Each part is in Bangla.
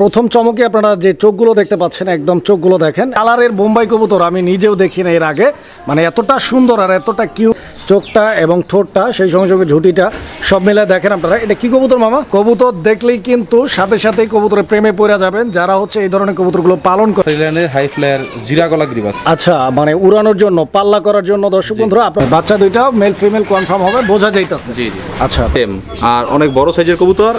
প্রথম চমকে আপনারা যে চোখগুলো দেখতে পাচ্ছেন একদম চোখগুলো দেখেন। কালারের বোম্বাই কবুতর আমি নিজেও দেখি না এর আগে। মানে এতটা সুন্দর আর এতটা কিউ চোখটা এবং ঠোঁটটা সেই সঙ্গে সঙ্গে ঝুঁটিটা সব মিলে দেখেন আপনারা। এটা কি কবুতর মামা? কবুতর দেখলেই কিন্তু সাথে সাথেই কবুতরের প্রেমে পড়ে যাবেন। যারা হচ্ছে এই ধরনের কবুতরগুলো পালন করে থাইল্যান্ডের হাই ফ্লায়ার জিরা গলা গ্রিবাস। আচ্ছা মানে উড়ানোর জন্য পাল্লা করার জন্য দর্শক বন্ধুরা আপনার বাচ্চা দুইটা মেল ফিমেল কনফার্ম হবে বোঝা যাইতাছে। জি জি। আচ্ছা। আর অনেক বড় সাইজের কবুতর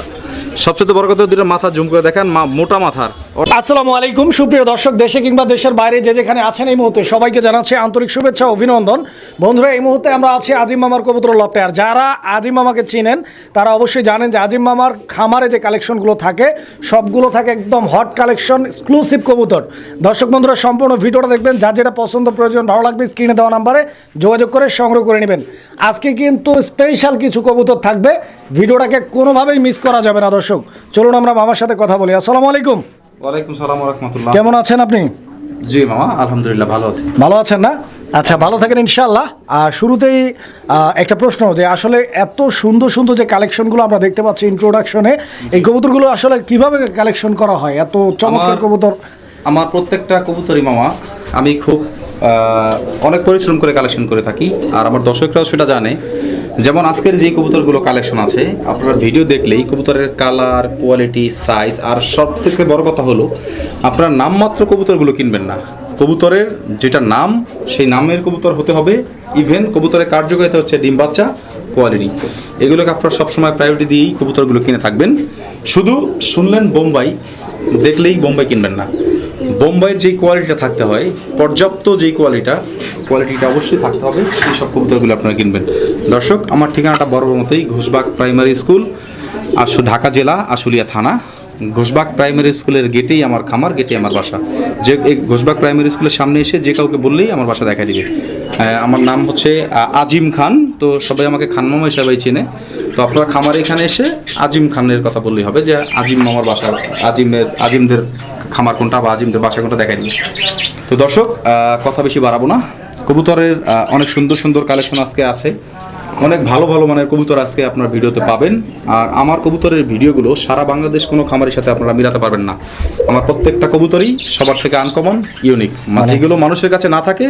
সবচেয়ে বড় কথা দুটো মাথা জুম করে দেখেন মোটা মাথার। আসসালামু আলাইকুম, সুপ্রিয় দর্শক, দেশে কিংবা দেশের বাইরে যে যেখানে আছেন এই মুহূর্তে সবাইকে জানাচ্ছি আন্তরিক শুভেচ্ছা অভিনন্দন। বন্ধুরা, এই মুহূর্তে আমরা আছি আজিম মামার কবুতর লপটে আর যারা আজিম মামাকে চিনেন, তারা অবশ্যই জানেন যে আজিম মামার খামারে যে কালেকশনগুলো থাকে, সবগুলো থাকে একদম হট কালেকশন এক্সক্লুসিভ কবুতর। দর্শক বন্ধুরা, সম্পূর্ণ ভিডিওটা দেখবেন। যা যেটা পছন্দ প্রয়োজন, ভালো লাগবে স্ক্রিনে দেওয়া নাম্বারে যোগাযোগ করে সংগ্রহ করে নেবেন। আজকে কিন্তু স্পেশাল কিছু কবুতর থাকবে। ভিডিওটাকে কোনোভাবেই মিস করা যাবে না দর্শক। চলুন আমরা মামার সাথে কথা বলি। আসসালামু আলাইকুম। ওয়ালাইকুম সালাম রহমতুল্লাহ। কেমন আছেন আপনি? জি মামা আলহামদুলিল্লাহ ভালো আছি। ভালো আছেন না? আচ্ছা ভালো থাকেন ইনশাল্লাহ আর শুরুতেই একটা প্রশ্ন যে আসলে এত সুন্দর সুন্দর যে কালেকশনগুলো আমরা দেখতে পাচ্ছি ইন্ট্রোডাকশনে এই কবুতরগুলো আসলে কীভাবে কালেকশন করা হয়? এত চমৎকার কবুতর। আমার প্রত্যেকটা কবুতরই মামা, আমি খুব অনেক পরিশ্রম করে কালেকশন করে থাকি, আর আমার দর্শকরাও সেটা জানে। যেমন আজকের যে কবুতরগুলো কালেকশন আছে, আপনারা ভিডিও দেখলেই কবুতরের কালার কোয়ালিটি সাইজ আর সব থেকে বড় কথা হলো, আপনারা নামমাত্র কবুতরগুলো কিনবেন না। কবুতরের যেটা নাম, সেই নামের কবুতর হতে হবে ইভেন কবুতরের কার্যকারিতা হচ্ছে ডিম বাচ্চা কোয়ালিটি এগুলোকে আপনারা সবসময় প্রায়োরিটি দিয়েই কবুতরগুলো কিনে থাকবেন। শুধু শুনলেন বোম্বাই, দেখলেই বোম্বাই কিনবেন না। বোম্বাইয়ের যেই কোয়ালিটিটা থাকতে হয়, পর্যাপ্ত যেই কোয়ালিটা কোয়ালিটিটা অবশ্যই থাকতে হবে। সেই সব কবুতরগুলো আপনারা কিনবেন। দর্শক, আমার ঠিকানাটা বড় মতোই ঘোষবাগ প্রাইমারি স্কুল, আসু ঢাকা জেলা, আশুলিয়া থানা। ঘোষবাগ প্রাইমারি স্কুলের গেটেই আমার খামার, গেটেই আমার বাসা। যে এই ঘোষবাগ প্রাইমারি স্কুলের সামনে এসে যে কাউকে বললেই আমার বাসা দেখা দিবে। আমার নাম হচ্ছে আজিম খান। তো সবাই আমাকে খান মামা হিসাবে চেনে। তো আপনারা খামার এখানে এসে আজিম খানের কথা বললেই হবে যে আজিম মামার বাসা, আজিমের, আজিমদের খামার কোনটা বা আজিমদের বাসা কোনটা দেখাই দিবে। তো দর্শক কথা বেশি বাড়াবো না। কবুতরের অনেক সুন্দর সুন্দর কালেকশন আজকে আছে। অনেক ভালো ভালো মানের কবুতর আজকে আপনার ভিডিওতে পাবেন। আর আমার কবুতরের ভিডিওগুলো সারা বাংলাদেশ কোনো খামারের সাথে আপনারা মিলাতে পারবেন না। আমার প্রত্যেকটা কবুতরই সবার থেকে আনকমন ইউনিক যেগুলো মানুষের কাছে না থাকে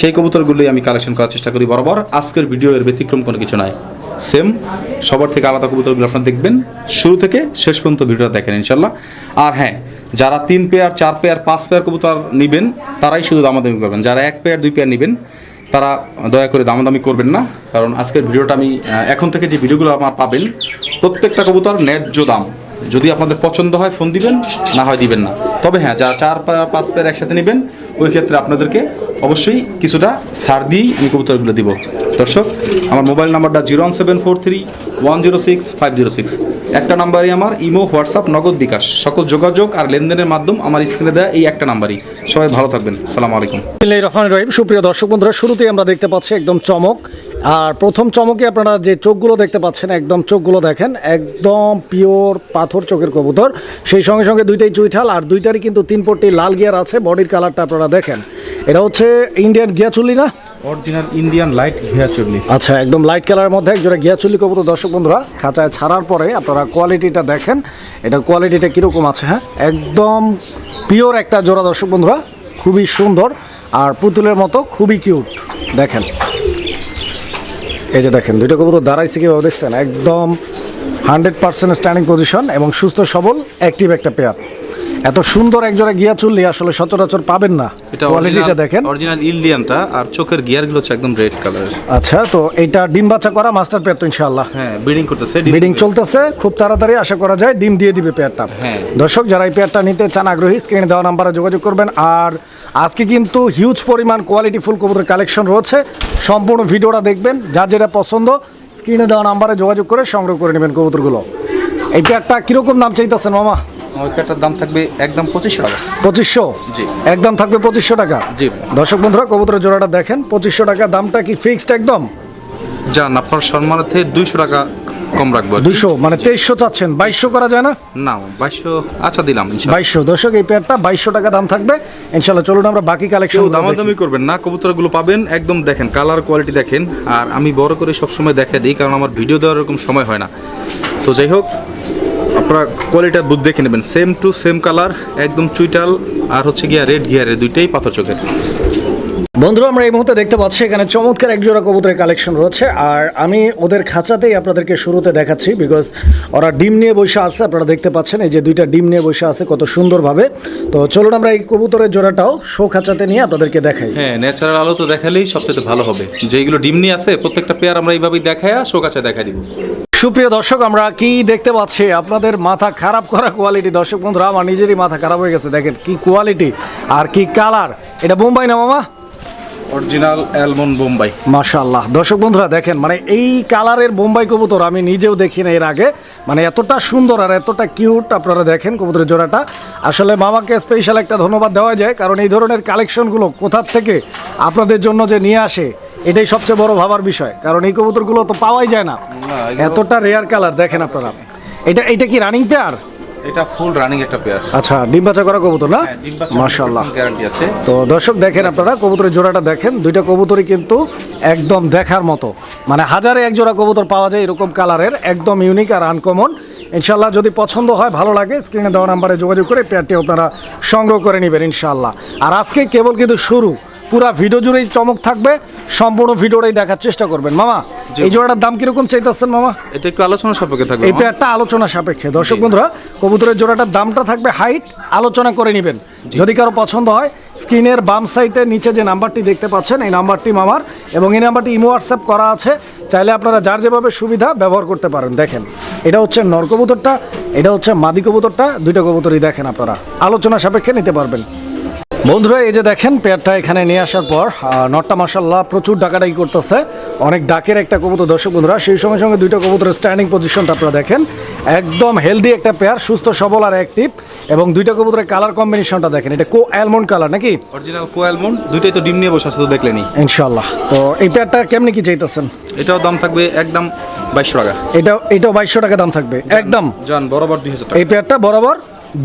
সেই কবুতরগুলোই আমি কালেকশন করার চেষ্টা করি বরাবর। আজকের ভিডিও এর ব্যতিক্রম কোনো কিছু নাই। সেম। সবার থেকে আলাদা কবুতরগুলো আপনারা দেখবেন। শুরু থেকে শেষ পর্যন্ত ভিডিওটা দেখেন ইনশাল্লাহ আর হ্যাঁ যারা তিন পেয়ার চার পেয়ার পাঁচ পেয়ার কবুতর নেবেন, তারাই শুধু দামাদামি করবেন। যারা এক পেয়ার দুই পেয়ার নেবেন, তারা দয়া করে দামাদামি করবেন না। কারণ আজকের ভিডিওটা আমি এখন থেকে যে ভিডিওগুলো আমার পাবেন, প্রত্যেকটা কবুতর ন্যায্য দাম। যদি আপনাদের পছন্দ হয়, ফোন দিবেন, না হয় দিবেন না। তবে হ্যাঁ যারা চার পেয়ার পাঁচ পেয়ার একসাথে নেবেন ওই ক্ষেত্রে আপনাদেরকে অবশ্যই কিছুটা সার দিয়েই আমি কবুতরগুলো দিব। দর্শক, আমার মোবাইল নাম্বারটা zero one seven four three one zero six five zero six. একটা নাম্বারই আমার ইমো, হোয়াটসঅ্যাপ, নগদ বিকাশ। সকল যোগাযোগ আর লেনদেনের মাধ্যম আমার স্ক্রিনে দেওয়া এই একটা নাম্বারই। সবাই ভালো থাকবেন। সালাম আলাইকুম। রহমান রহিম। সুপ্রিয় দর্শক বন্ধুরা, শুরুতেই আমরা দেখতে পাচ্ছি একদম চমক। আর প্রথম চমকে আপনারা যে চোখগুলো দেখতে পাচ্ছেন একদম চোখগুলো দেখেন একদম পিওর পাথর চোখের কবুতর। সেই সঙ্গে সঙ্গে দুইটাই চুইঠাল আর দুইটারই কিন্তু তিন পট্টি লাল গিয়ার আছে বডির কালারটা আপনারা দেখেন। এটা হচ্ছে ইন্ডিয়ান গিয়াচুল্লি না? অরিজিনাল ইন্ডিয়ান লাইট ঘিয়া চল্লি। আচ্ছা একদম লাইট কালারের মধ্যে একজোড়া গিয়াচুল্লি কবুতর। দর্শক বন্ধুরা খাঁচায় ছাড়ার পরে আপনারা কোয়ালিটিটা দেখেন। এটার কোয়ালিটিটা কীরকম আছে হ্যাঁ? একদম পিওর একটা জোড়া দর্শক বন্ধুরা খুবই সুন্দর আর পুতুলের মতো খুবই কিউট দেখেন। এই যে দেখেন, দুইটা কবুতর দাঁড়াইছে কীভাবে দেখছেন? একদম হান্ড্রেড পার্সেন্ট স্ট্যান্ডিং পজিশন এবং সুস্থ, সবল অ্যাক্টিভ একটা পেয়ার এত সুন্দর একজোড়া গিয়াচুল্লি আসলে সচরাচর পাবেন না। এটা কোয়ালিটিটা দেখেন। অরিজিনাল ইন্ডিয়ানটা আর চোখের গিয়ারগুলো হচ্ছে একদম রেড কালারের আচ্ছা তো এটা ডিম বাচ্চা করা মাস্টার পেয়ার তো ইনশাআল্লাহ। হ্যাঁ ব্রিডিং করতেছে ব্রিডিং চলতেছে খুব তাড়াতাড়ি আশা করা যায় ডিম দিয়ে দিবে পেয়ারটা হ্যাঁ। দর্শক যারা এই পেয়ারটা নিতে চান আগ্রহী স্ক্রিনে দেওয়া নাম্বারে যোগাযোগ করবেন। আর আজকে কিন্তু হিউজ পরিমাণ কোয়ালিটি ফুল কবুতর কালেকশন রয়েছে। সম্পূর্ণ ভিডিওটা দেখবেন যার যেটা পছন্দ স্ক্রিনে দেওয়া নাম্বারে যোগাযোগ করে সংগ্রহ করে নেবেন কবুতরগুলো। এই পেয়ারটা কীরকম দাম চাইতেছেন মামা? ওই দাম থাকবে একদম পঁচিশশো টাকা। পঁচিশশো? জি। একদম থাকবে পঁচিশশো টাকা? জি। দর্শক বন্ধুরা কবুতরের জোড়াটা দেখেন পঁচিশশো টাকা দামটা কি ফিক্সড একদম? যান আপনার সম্মানার্থে দুইশো টাকা কম রাখব দুইশো মানে তেইশশো চাচ্ছেন বাইশশো করা যায় না? না বাইশশো আচ্ছা দিলাম বাইশশো। দর্শক এই বাইশশো টাকা দাম থাকবে। ইনশাল্লাহ চলুন আমরা বাকি কালেকশন দামাদামি করবেন না কবুতরগুলো পাবেন একদম দেখেন কালার কোয়ালিটি দেখেন। আর আমি বড় করে সবসময় দেখা দিই কারণ আমার ভিডিও দেওয়ার এরকম সময় হয় না। তো যাই হোক আপনারা কোয়ালিটার দুধ দেখে নেবেন। সেম টু সেম কালার একদম চুইটাল আর হচ্ছে গিয়া রেড গিয়ারের দুইটাই পাথর চোখের। বন্ধুরা আমরা এই মুহূর্তে দেখতে পাচ্ছি এখানে চমৎকার এক জোড়া কবুতরের কালেকশন রয়েছে। আর আমি ওদের খাঁচাতেই আপনাদেরকে শুরুতে দেখাচ্ছি বিকজ ওরা ডিম নিয়ে বসে আছে। আপনারা দেখতে পাচ্ছেন এই যে দুইটা ডিম নিয়ে বসে আছে কত সুন্দরভাবে। তো চলুন আমরা এই কবুতরের জোড়াটাও শো খাঁচাতে নিয়ে আপনাদেরকে দেখাই। হ্যাঁ ন্যাচারাল আলো তো দেখালেই সবচেয়ে ভালো হবে। যেগুলো ডিম নিয়ে আছে প্রত্যেকটা পেয়ার আমরা এইভাবেই দেখায় শো খাঁচা দেখাই দিব। সুপ্রিয় দর্শক আমরা কি দেখতে পাচ্ছি? আপনাদের মাথা খারাপ করা কোয়ালিটি দর্শক বন্ধুরা আমার নিজেরই মাথা খারাপ হয়ে গেছে। দেখেন কি কোয়ালিটি আর কি কালার এটা বোম্বাই না মামা? অরিজিনাল অ্যালমন্ড বোম্বাই মাশাল্লাহ দর্শক বন্ধুরা দেখেন মানে এই কালারের বোম্বাই কবুতর আমি নিজেও দেখি না এর আগে। মানে এতটা সুন্দর আর এতটা কিউট আপনারা দেখেন কবুতরের জোড়াটা। আসলে মামাকে স্পেশাল একটা ধন্যবাদ দেওয়া যায় কারণ এই ধরনের কালেকশনগুলো কোথার থেকে আপনাদের জন্য যে নিয়ে আসে এটাই সবচেয়ে বড় ভাবার বিষয়। কারণ এই কবুতরগুলো তো পাওয়াই যায় না। এতটা রেয়ার কালার দেখেন আপনারা। এটা এটা কি রানিং পেয়ার এটা ফুল রানিং একটা পেয়ার আচ্ছা ডিম বাচ্চা করা কবুতর না? গ্যারান্টি আছে। তো দর্শক দেখেন আপনারা কবুতরের জোড়াটা দেখেন। দুইটা কবুতরই কিন্তু একদম দেখার মতো। মানে হাজারে এক জোড়া কবুতর পাওয়া যায় এরকম কালারের একদম ইউনিক আর আনকমন ইনশাল্লাহ যদি পছন্দ হয় ভালো লাগে স্ক্রিনে দেওয়া নাম্বারে যোগাযোগ করে পেয়ারটি আপনারা সংগ্রহ করে নেবেন ইনশাল্লাহ আর আজকে কেবল কিন্তু শুরু। পুরা ভিডিও জুড়েই চমক থাকবে সম্পূর্ণ ভিডিওটাই দেখার চেষ্টা করবেন। মামা এই জোড়াটার দাম কীরকম চাইতেছেন মামা? এটা একটু আলোচনা সাপেক্ষে থাকবে এই মামা। পেয়ারটা আলোচনা সাপেক্ষে। দর্শক বন্ধুরা কবুতরের জোড়াটার দামটা থাকবে হাইট আলোচনা করে নেবেন। যদি কারও পছন্দ হয় স্ক্রিনের বাম সাইডে নিচে যে নাম্বারটি দেখতে পাচ্ছেন এই নাম্বারটি মামার এবং এই নাম্বারটি ইমো হোয়াটসঅ্যাপ করা আছে চাইলে আপনারা যার যেভাবে সুবিধা ব্যবহার করতে পারেন। দেখেন এটা হচ্ছে নর কবুতরটা এটা হচ্ছে মাদি কবুতরটা দুইটা কবুতরই দেখেন আপনারা। আলোচনা সাপেক্ষে নিতে পারবেন। বন্ধুরা এই যে দেখেন পেয়ারটা এখানে নিয়ে আসার পর নটটা মাসাল্লাহ প্রচুর ডাকাডাকি করতেছে। অনেক ডাকের একটা কবুতর দর্শক বন্ধুরা সেই সঙ্গে সঙ্গে দুইটা কবুতরের স্ট্যান্ডিং পজিশনটা আপনারা দেখেন। একদম হেলদি একটা পেয়ার সুস্থ সবল আর অ্যাক্টিভ এবং দুইটা কবুতরের কালার কম্বিনেশনটা দেখেন। এটা কো অ্যালমন্ড কালার নাকি? অরিজিনাল কো অ্যালমন্ড দুইটাই তো ডিম নিয়ে বসে আছে তো দেখলেনি। ইনশাল্লাহ তো এই পেয়ারটা কেমনি কি চাইতেছেন? এটাও দাম থাকবে একদম বাইশশো টাকা। এটা এটাও বাইশশো টাকা দাম থাকবে একদম? জান বরাবর দুই হাজার টাকা। এই পেয়ারটা বরাবর?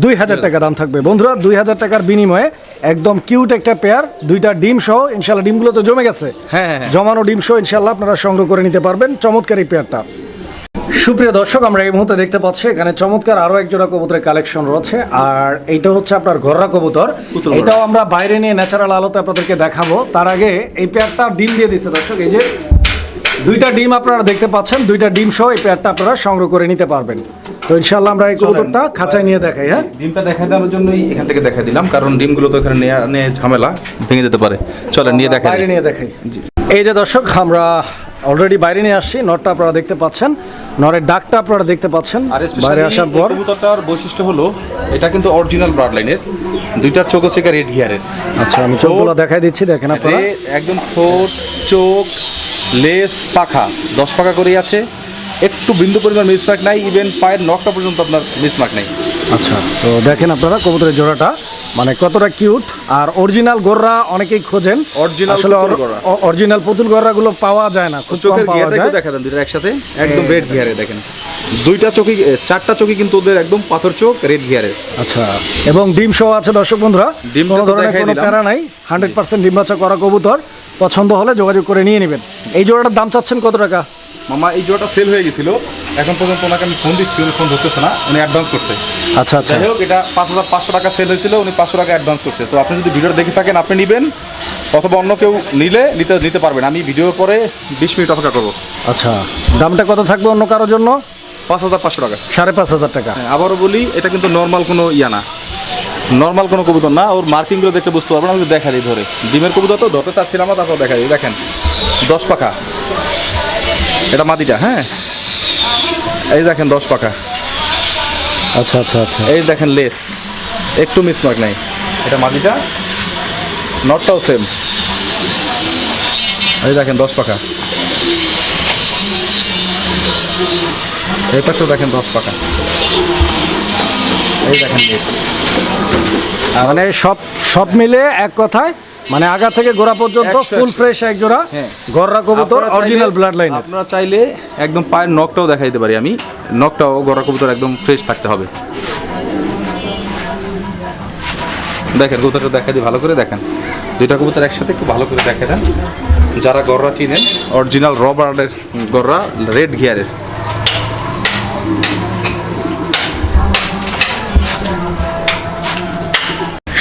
দুই হাজার টাকা দাম থাকবে। বন্ধুরা দুই হাজার টাকার বিনিময়ে একদম কিউট একটা পেয়ার দুইটা ডিম সহ ইনশাল্লাহ ডিমগুলো তো জমে গেছে। হ্যাঁ, হ্যাঁ, হ্যাঁ। জমানো ডিম সহ ইনশাল্লাহ আপনারা সংগ্রহ করে নিতে পারবেন চমৎকার এই পেয়ারটা সুপ্রিয় দর্শক আমরা এই মুহূর্তে দেখতে পাচ্ছি এখানে চমৎকার আরও এক জোড়া কবুতরের কালেকশন রয়েছে। আর এইটা হচ্ছে আপনার ঘররা কবুতর। এটাও আমরা বাইরে নিয়ে ন্যাচারাল আলোতে আপনাদেরকে দেখাবো। তার আগে এই পেয়ারটা ডিম দিয়ে দিচ্ছে দর্শক এই যে দুইটা ডিম আপনারা দেখতে পাচ্ছেন দুইটা ডিম সহ এই পেয়ারটা আপনারা সংগ্রহ করে নিতে পারবেন। তো ইনশাল্লাহ আমরা এই কবুতরটা খাঁচায় নিয়ে দেখাই হ্যাঁ? ডিমটা দেখা দেওয়ার জন্যই এখান থেকে দেখা দিলাম কারণ ডিমগুলো তো এখানে নেয়া- ঝামেলা ভেঙে যেতে পারে। চলেন নিয়ে দেখা বাইরে নিয়ে দেখাই। এই যে দর্শক আমরা অলরেডি বাইরে নিয়ে আসছি নটটা আপনারা দেখতে পাচ্ছেন। নরের ডাকটা আপনারা দেখতে পাচ্ছেন বাইরে আসার পর। কবুতরটার বৈশিষ্ট্য হলো এটা কিন্তু অরিজিনাল ব্লাড লাইনের দুইটার চোখ হচ্ছে রেড গিয়ারের আচ্ছা আমি চোখগুলো দেখাই দিচ্ছি দেখেন আপনারা। একদম ঠোঁট চোখ লেস পাখা দশ পাখা করেই আছে। একটু বিন্দু পরিমাণ মিসমার্ক নাই ইভেন পায়ের নখটা পর্যন্ত আপনার মিসমার্ক নাই। আচ্ছা তো দেখেন আপনারা কবুতরের জোড়াটা মানে কতটা কিউট আর অরিজিনাল গোররা অনেকেই খোঁজেন। আসলে পুতুল অরিজিনাল পুতুল গোররা গুলো পাওয়া যায় না খুব কম চোখের পাওয়া যায়। দেখা দেন দুইটা একসাথে। একদম রেড গিয়ারে দেখেন। দুইটা এ, চারটা চোখই কিন্তু ওদের একদম পাথর চোখ রেড গিয়ারের আচ্ছা এবং ডিম সহ আছে দর্শক বন্ধুরা ডিমটা কোনো ধরনের কোনো প্যারা নাই হান্ড্রেড পার্সেন্ট ডিম বাচ্চা করা কবুতর। পছন্দ হলে যোগাযোগ করে নিয়ে নেবেন। এই জোড়াটার দাম চাচ্ছেন কত টাকা? মামা এই জোড়াটা সেল হয়ে গেছিল। এখন পর্যন্ত ওনাকে আমি ফোন দিচ্ছি উনি ফোন ধরতেছে না উনি অ্যাডভান্স করতে আচ্ছা আচ্ছা। যাই হোক এটা পাঁচ হাজার পাঁচশো টাকা সেল হয়েছিল উনি পাঁচশো টাকা অ্যাডভান্স করছে। তো আপনি যদি ভিডিওটা দেখে থাকেন আপনি নেবেন অথবা অন্য কেউ নিলে নিতে নিতে পারবেন। আমি ভিডিওর পরে বিশ মিনিট অপেক্ষা করব। আচ্ছা দামটা কত থাকবে অন্য কারোর জন্য? পাঁচ হাজার পাঁচশো টাকা। সাড়ে পাঁচ হাজার টাকা। হ্যাঁ, আবারও বলি এটা কিন্তু নর্মাল কোনো ইয়া না। নর্মাল কোনো কবুতর না ওর মার্কিংগুলো দেখতে বুঝতে পারবেন আমি দেখা দিই ধরে। ডিমের কবুতর তো ধরতে চাচ্ছিলাম না তারপর দেখা দিই। দেখেন দশ পাখা। এটা মাদিটা হ্যাঁ। এই দেখেন দশ পাকা আচ্ছা আচ্ছা আচ্ছা। এই দেখেন লেস। একটু মিসমার্ক নাই। এটা মাদিটা নটটাও সেম এই দেখেন দশ পাকা এই পাশেও দেখেন দশ পাকা এই দেখেন লেস। মানে সব সব মিলে এক কথায় মানে আগা থেকে গোড়া পর্যন্ত ফুল ফ্রেশ এক জোড়া হ্যাঁ। গররা কবুতর অরিজিনাল ব্লাড লাইন আপনারা চাইলে একদম পায়ের নখটাও দেখাই দিতে পারি আমি। নখটাও গড়া কবুতর একদম ফ্রেশ থাকতে হবে। দেখেন কবুতরটা দেখা দিই ভালো করে দেখেন। দুইটা কবুতর একসাথে একটু ভালো করে দেখে দেন। যারা গররা চিনেন অরিজিনাল রবার্ডের গররা রেড গিয়ারের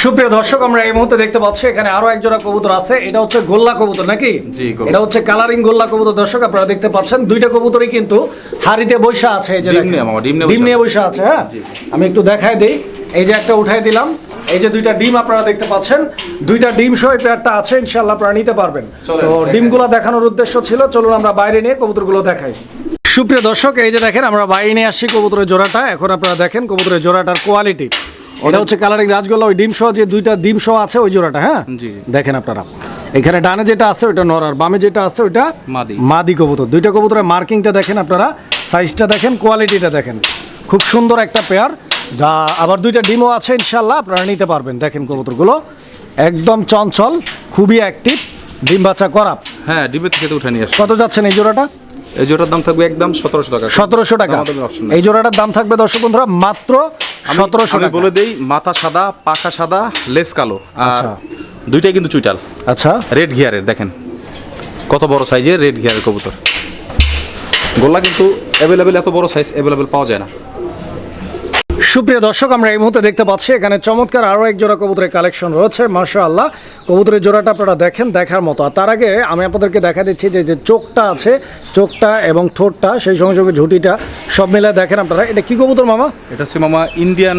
সুপ্রিয় দর্শক আমরা এই মুহূর্তে দেখতে পাচ্ছি এখানে আরও এক জোড়া কবুতর আছে। এটা হচ্ছে গোল্লা কবুতর নাকি? এটা হচ্ছে কালারিং গোল্লা কবুতর দর্শক আপনারা দেখতে পাচ্ছেন। দুইটা কবুতরই কিন্তু হাড়িতে বৈশা আছে এই যে ডিম নিয়ে বৈশা আছে। হ্যাঁ? আমি একটু দেখাই দেই। এই যে একটা উঠাই দিলাম। এই যে দুইটা ডিম আপনারা দেখতে পাচ্ছেন। দুইটা ডিম সহ পেয়ারটা আছে ইনশাআল্লাহ আপনারা নিতে পারবেন। তো ডিমগুলো দেখানোর উদ্দেশ্য ছিল চলুন আমরা বাইরে নিয়ে কবুতরগুলো দেখাই। সুপ্রিয় দর্শক এই যে দেখেন আমরা বাইরে নিয়ে আসছি কবুতরের জোড়াটা। এখন আপনারা দেখেন কবুতরের জোড়াটার কোয়ালিটি এটা হচ্ছে কালারিং রাজগোল্লা ওই ডিম সহ যে দুইটা ডিম সহ আছে ওই জোড়াটা হ্যাঁ। দেখেন আপনারা। এখানে ডানে যেটা আছে ওইটা নর আর বামে যেটা আছে ওইটা মাদি। মাদি কবুতর। দুইটা কবুতরের মার্কিংটা দেখেন আপনারা সাইজটা দেখেন কোয়ালিটিটা দেখেন। খুব সুন্দর একটা পেয়ার যা আবার দুইটা ডিমও আছে ইনশাল্লাহ আপনারা নিতে পারবেন দেখেন কবুতরগুলো। একদম চঞ্চল খুবই অ্যাক্টিভ ডিম বাচ্চা করা। হ্যাঁ ডিমের থেকে উঠে নিয়ে কত যাচ্ছেন এই জোড়াটা? এই জোড়ার দাম থাকবে একদম সতেরোশো টাকা। সতেরোশো টাকা। এই জোড়াটার দাম থাকবে দর্শক বন্ধুরা মাত্র সতেরোশো আমি বলে দেই মাথা সাদা পাখা সাদা লেস কালো। আর আচ্ছা। দুইটাই কিন্তু চুইটাল। আচ্ছা। রেড গিয়ারের দেখেন। কত বড় সাইজের রেড গিয়ারের কবুতর। গোল্লা কিন্তু অ্যাভেলেবেল এত বড় সাইজ অ্যাভেলেবেল পাওয়া যায় না। সুপ্রিয় দর্শক আমরা এই মুহূর্তে দেখতে পাচ্ছি এখানে চমৎকার আরও এক জোড়া কবুতরের কালেকশন রয়েছে মাশা আল্লাহ কবুতরের জোড়াটা আপনারা দেখেন দেখার মতো। আর তার আগে আমি আপনাদেরকে দেখা দিচ্ছি যে যে চোখটা আছে চোখটা এবং ঠোঁটটা সেই সঙ্গে সঙ্গে ঝুঁটিটা সব মিলে দেখেন আপনারা। এটা কি কবুতর মামা? এটা হচ্ছে মামা ইন্ডিয়ান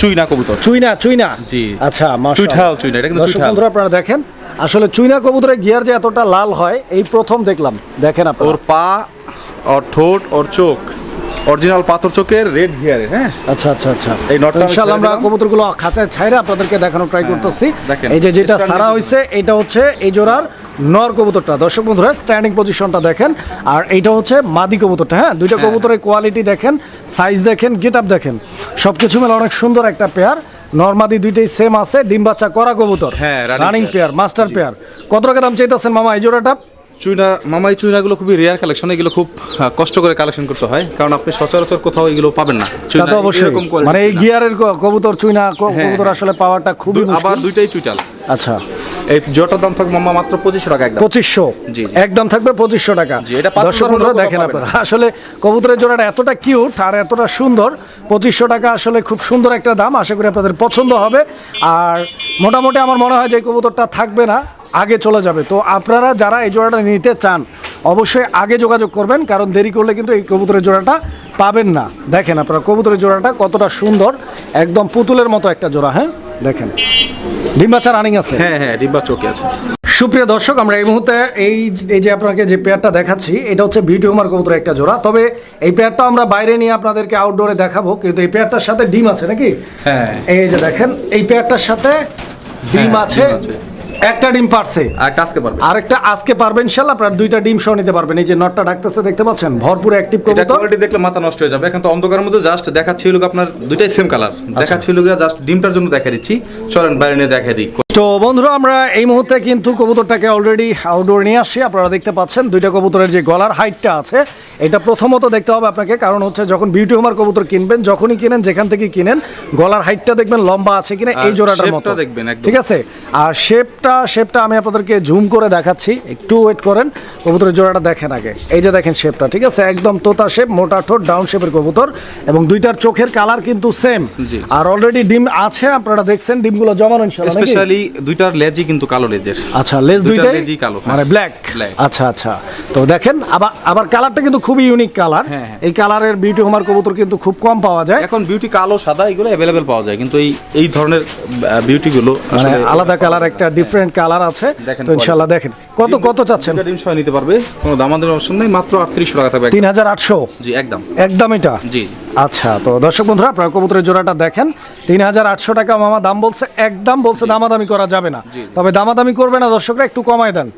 চুইনা কবুতর। চুইনা চুইনা? জি। আচ্ছা। চুইঠাল, চুইনা, এটা কিন্তু। বন্ধুরা আপনারা দেখেন আসলে চুইনা কবুতরের গিয়ার যে এতটা লাল হয় এই প্রথম দেখলাম। দেখেন আপনারা। ওর পা ওর ঠোঁট ওর চোখ। অরিজিনাল পাথর চোখের রেড ঘিয়ারের হ্যাঁ? আচ্ছা আচ্ছা আচ্ছা। এই নটটা ইনশাআল্লাহ আমরা। কবুতরগুলো খাঁচায় ছাইরে আপনাদেরকে দেখানোর ট্রাই করতেছি। এই যে যেটা সারা হয়েছে এটা হচ্ছে এই জোড়ার নর কবুতরটা। দর্শক বন্ধুরা স্ট্যান্ডিং পজিশনটা দেখেন আর এইটা হচ্ছে মাদি কবুতরটা হ্যাঁ? দুইটা হ্যাঁ। কবুতরের কোয়ালিটি দেখেন সাইজ দেখেন গেট আপ দেখেন। সবকিছু মিলে অনেক সুন্দর একটা পেয়ার নর্মাদি দুইটাই সেম আছে ডিম বাচ্চা করা কবুতর। হ্যাঁ, রানিং পেয়ার মাস্টার পেয়ার কত টাকা দাম চাইতেছেন মামা এই জোড়াটা? চুইনা মামাই চুইনাগুলো খুবই রেয়ার কালেকশন এগুলো খুব কষ্ট করে কালেকশন করতে হয় কারণ আপনি সচরাচর কোথাও এগুলো পাবেন না। তা চুইনা তো অবশ্যই মানে এই গিয়ারের কবুতর চুইনা হ্যাঁ, কবুতর হ্যাঁ। আসলে পাওয়াটা খুবই আবার দুইটাই চুইটাল। আচ্ছা। এই জোটার দাম থাকবে মামা মাত্র পঁচিশশো টাকা একদম। পঁচিশশো? জি, জি। একদম থাকবে পঁচিশশো টাকা। জি, এটা পাঁচ দর্শক বন্ধুরা দেখেন আপনারা। আসলে কবুতরের জোড়াটা এতটা কিউট আর এতটা সুন্দর পঁচিশশো টাকা আসলে খুব সুন্দর একটা দাম। আশা করি আপনাদের পছন্দ হবে। আর মোটামুটি আমার মনে হয় যে কবুতরটা থাকবে না। আগে চলে যাবে। তো আপনারা যারা এই জোড়াটা নিতে চান অবশ্যই আগে যোগাযোগ করবেন কারণ দেরি করলে কিন্তু এই কবুতরের জোড়াটা পাবেন না। দেখেন আপনারা কবুতরের জোড়াটা কতটা সুন্দর একদম পুতুলের মতো একটা জোড়া হ্যাঁ? দেখেন। ডিম্বাচা রানিং আছে। হ্যাঁ হ্যাঁ ডিব্বা চোখে আছে। সুপ্রিয় দর্শক আমরা এই মুহূর্তে এই এই যে আপনাকে যে পেয়ারটা দেখাচ্ছি এটা হচ্ছে উমার কবুতরের একটা জোড়া। তবে এই পেয়ারটা আমরা বাইরে নিয়ে আপনাদেরকে আউটডোরে দেখাবো কিন্তু এই পেয়ারটার সাথে ডিম আছে নাকি? হ্যাঁ। এই যে দেখেন এই পেয়ারটার সাথে ডিম হ্যাঁ, ডিম আছে। একটা ডিম পারছে। আর কাজকে পারবে। আরেকটা আজকে পারবেন ইনশাল্লাহ আপনার দুইটা ডিম সহ নিতে পারবেন। এই যে নটটা ডাকতেছে দেখতে পাচ্ছেন? ভরপুর অ্যাক্টিভ এটা কোয়ালিটি দেখলে মাথা নষ্ট হয়ে যাবে। এখন তো অন্ধকারের মধ্যে জাস্ট দেখাচ্ছিল আপনার দুইটাই সেম কালার দেখাচ্ছিল জাস্ট ডিমটার জন্য দেখা দিচ্ছি। চলেন বাইরে নিয়ে দেখা দিই। তো বন্ধুরা আমরা এই মুহূর্তে কিন্তু কবুতরটাকে অলরেডি আউটডোর নিয়ে আসছি। আপনারা দেখতে পাচ্ছেন দুইটা কবুতরের যে গলার হাইটটা আছে এটা প্রথমত দেখতে হবে আপনাকে। কারণ হচ্ছে যখন বিউটি হোমার কবুতর কিনবেন যখনই কিনেন যেখান থেকে কিনেন গলার হাইটটা দেখবেন লম্বা আছে কিনা এই জোড়াটার মতো। দেখবেন ঠিক আছে? আর শেপটা শেপটা আমি আপনাদেরকে জুম করে দেখাচ্ছি। একটু ওয়েট করেন কবুতরের জোড়াটা দেখেন আগে। এই যে দেখেন শেপটা ঠিক আছে? একদম তোতা শেপ মোটা ঠোঁট ডাউন শেপের কবুতর এবং দুইটার চোখের কালার কিন্তু সেম আর অলরেডি ডিম আছে আপনারা দেখছেন ডিমগুলো জমানো ইনশাআল্লাহ স্পেশালি দুইটার লেজই কিন্তু কালো লেজের। আচ্ছা লেজ দুইটাই? লেজই কালো, হ্যাঁ। মানে ব্ল্যাক আচ্ছা আচ্ছা। তো দেখেন আবার আবার কালারটা কিন্তু খুবই ইউনিক কালার হ্যাঁ, হ্যাঁ। এই কালারের বিউটি হোমার কবুতর কিন্তু খুব কম পাওয়া যায়। এখন বিউটি কালো সাদা এগুলো অ্যাভেলেবেল পাওয়া যায়। কিন্তু এই এই ধরনের বিউটি গুলো মানে আসলে আলাদা কালার একটা ডিফারেন্ট কালার আছে। তো ইনশাল্লাহ দেখেন। কত কত চাচ্ছেন? ডিম সহ নিতে পারবে কোনো দামাদের অপশন নেই মাত্র আটত্রিশশো টাকা থাকবে। তিন হাজার আটশো? জি একদম। একদম এটা? জি। আচ্ছা তো দর্শক বন্ধুরা আপনারা কবুতরের জোড়াটা দেখেন। তিন হাজার আটশো টাকা মামা দাম বলছে একদম বলছে দামাদামি করা যাবে না। তবে দামাদামি করবে না দর্শকরা একটু কমায় দেন।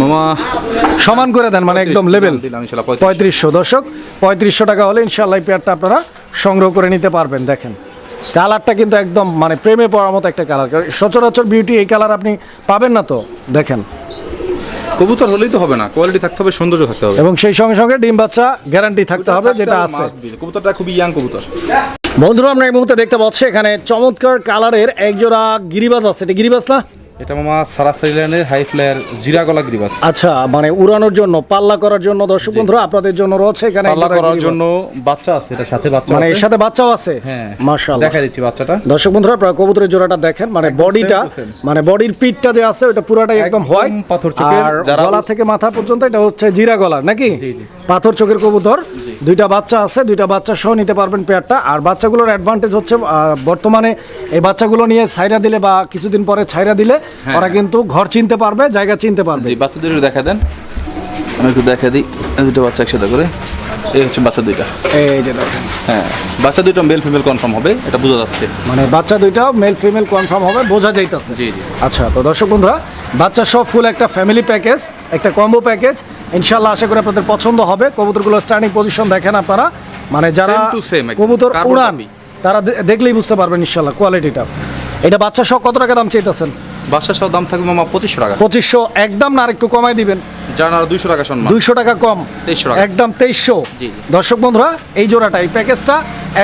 মামা সমান করে দেন মানে একদম লেভেল। পঁয়ত্রিশশো দর্শক পঁয়ত্রিশশো। টাকা হলে ইনশাল্লাহ এই পেয়ারটা আপনারা সংগ্রহ করে নিতে পারবেন দেখেন। কালারটা কিন্তু একদম মানে প্রেমে পড়ার মতো একটা কালার। সচরাচর বিউটি এই কালার আপনি পাবেন না তো দেখেন। কবুতর হলেই তো হবে না কোয়ালিটি থাকতে হবে সৌন্দর্য থাকতে হবে। এবং সেই সঙ্গে সঙ্গে ডিম বাচ্চা গ্যারান্টি থাকতে হবে যেটা আছে। কবুতরটা খুবই ইয়াং কবুতর। বন্ধুরা আমরা এই মুহূর্তে দেখতে পাচ্ছি এখানে চমৎকার কালারের একজোড়া গিরিবাস গিরিবাজ আছে। এটা গিরিবাজ না? এটা মামা সারাসাইল্যান্ডের হাই ফ্লায়ার জিরা গলা গ্রিবাস। আচ্ছা মানে উড়ানোর জন্য পাল্লা করার জন্য দর্শক বন্ধুরা আপনাদের জন্য রয়েছে এখানে পাল্লা করার জন্য বাচ্চা আছে এটা সাথে বাচ্চা মানে এর সাথে বাচ্চাও আছে? হ্যাঁ মাশাআল্লাহ। দেখা দিচ্ছি বাচ্চাটা। দর্শক বন্ধুরা আপনারা কবুতরের জোড়াটা দেখেন মানে বডিটা। মানে বডির পিঠটা যে আছে ওটা পুরোটাই একদম হোয়াইট। পাথর চোখের, আর গলা থেকে মাথা পর্যন্ত এটা হচ্ছে জিরা গলা নাকি। পাথর চোখের কবুতর। দুইটা বাচ্চা আছে দুইটা বাচ্চা সহ নিতে পারবেন পেয়ারটা। আর বাচ্চাগুলোর অ্যাডভান্টেজ হচ্ছে বর্তমানে এই বাচ্চাগুলো নিয়ে ছাইরা দিলে বা কিছুদিন পরে ছাইরা দিলে ওরা কিন্তু ঘর চিনতে পারবে জায়গা চিনতে পারবে। বাচ্চাদের দেখা দেন। আমি একটু দেখা দিই দুটো বাচ্চা একসাথে করে। এই হচ্ছে বাচ্চা দুইটা। এই যে দেখেন। হ্যাঁ বাচ্চা দুটো মেল ফিমেল কনফার্ম হবে এটা বোঝা যাচ্ছে। মানে বাচ্চা দুইটাও মেল ফিমেল কনফার্ম হবে বোঝা যাইতেছে। জি, জি। আচ্ছা তো দর্শক বন্ধুরা বাচ্চা সব ফুল একটা ফ্যামিলি প্যাকেজ একটা কম্বো প্যাকেজ ইনশাল্লাহ আশা করি আপনাদের পছন্দ হবে। কবুতরগুলো স্ট্যান্ডিং পজিশন দেখেন আপনারা। মানে যারা কবুতর উড়ান তারা দেখলেই বুঝতে পারবেন ইনশাল্লাহ কোয়ালিটিটা এটা বাচ্চা সব কত টাকা দাম চাইতেছেন? বাচ্চা সহ দাম থাকবে মামা পঁচিশশো টাকা। পঁচিশশো একদম না আর একটু কমাই দিবেন। আর দুইশো টাকা সম্মান। দুইশো টাকা কম। তেইশশো টাকা। একদম তেইশশো। দর্শক বন্ধুরা এই জোড়াটা এই প্যাকেজটা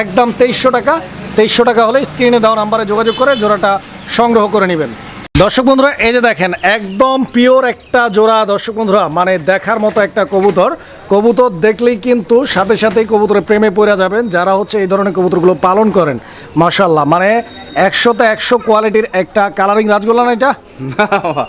একদম তেইশশো টাকা। তেইশশো টাকা হলে স্ক্রিনে দেওয়া নাম্বারে যোগাযোগ করে জোড়াটা সংগ্রহ করে নেবেন। দর্শক বন্ধুরা এই যে দেখেন একদম পিওর একটা জোড়া দর্শক বন্ধুরা মানে দেখার মতো একটা কবুতর। কবুতর দেখলেই কিন্তু সাথে সাথেই কবুতরের প্রেমে পড়ে যাবেন যারা হচ্ছে এই ধরনের কবুতরগুলো পালন করেন মাশাল্লাহ মানে একশোতে একশো কোয়ালিটির একটা কালারিং রাজগোল্লা না এটা